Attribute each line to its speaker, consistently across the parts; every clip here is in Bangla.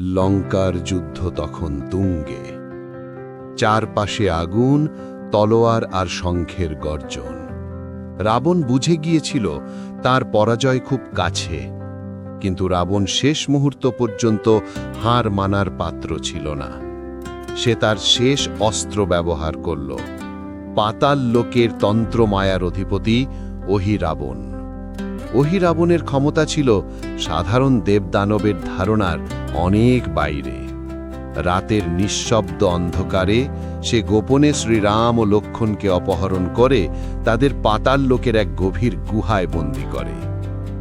Speaker 1: লঙ্কার যুদ্ধ তখন তুঙ্গে। চারপাশে আগুন, তলোয়ার আর শঙ্খের গর্জন। রাবণ বুঝে গিয়েছিল, তার পরাজয় খুব কাছে। কিন্তু রাবণ শেষ মুহূর্ত পর্যন্ত হার মানার পাত্র ছিল না। সে তার শেষ অস্ত্র ব্যবহার করল। পাতাল লোকের তন্ত্র মায়ার অধিপতি, ওহি রাবণ। ওহি রাবণের ক্ষমতা ছিল সাধারণ দেবদানবের ধারণার অনেক বাইরে। রাতের নিঃশব্দ অন্ধকারে সে গোপনে শ্রীরাম ও লক্ষণকে অপহরণ করে তাদের পাতাল লোকের এক গভীর গুহায় বন্দি করে।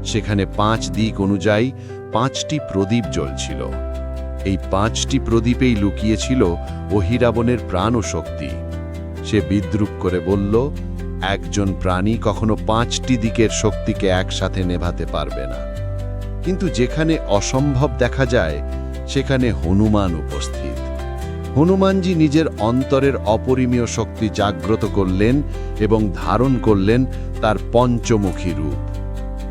Speaker 1: সেখানে পাঁচ দিক অনুযায়ী পাঁচটি প্রদীপ জ্বলছিল। এই পাঁচটি প্রদীপেই লুকিয়েছিল অহিরাবণের প্রাণ ও শক্তি সে বিদ্রুপ করে বলল একজন প্রাণী কখনো পাঁচটি দিকের শক্তিকে একসাথে নেভাতে পারবে না। কিন্তু যেখানে অসম্ভব দেখা যায়, সেখানে হনুমান উপস্থিত। হনুমানজি নিজের অন্তরের অপরিমীয় শক্তি জাগ্রত করলেন এবং ধারণ করলেন তার পঞ্চমুখী রূপ।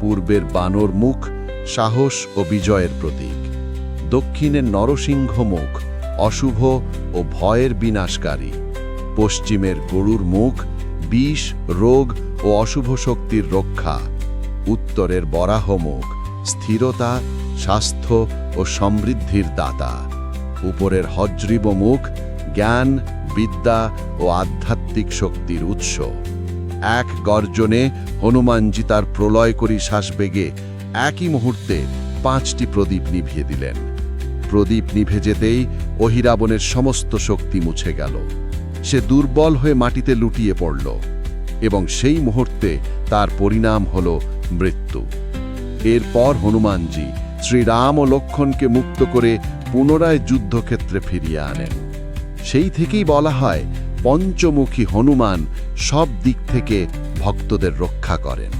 Speaker 1: পূর্বের বানর মুখ সাহস ও বিজয়ের প্রতীক। দক্ষিণের নরসিংহ মুখ অশুভ ও ভয়ের বিনাশকারী। পশ্চিমের গরুর মুখ বিষ, রোগ ও অশুভ শক্তির রক্ষা। উত্তরের বরাহ মুখ, স্থিরতা, স্বাস্থ্য ও সমৃদ্ধির দাতা। উপরের হজ্রিব মুখ, জ্ঞান, বিদ্যা ও আধ্যাত্মিক শক্তির উৎস। এক গর্জনে হনুমানজি তার প্রলয়করী শ্বাসবেগে একই মুহূর্তে পাঁচটি প্রদীপ নিভিয়ে দিলেন। প্রদীপ নিভে যেতেই অহিরাবণের সমস্ত শক্তি মুছে গেল। সে দুর্বল হয়ে মাটিতে লুটিয়ে পড়ল এবং সেই মুহূর্তে তার পরিণাম হল মৃত্যু। এরপর হনুমানজি শ্রীরাম ও লক্ষণকে মুক্ত করে পুনরায় যুদ্ধক্ষেত্রে ফিরিয়ে আনেন। সেই থেকেই বলা হয়, পঞ্চমুখী হনুমান সব দিক থেকে ভক্তদের রক্ষা করেন।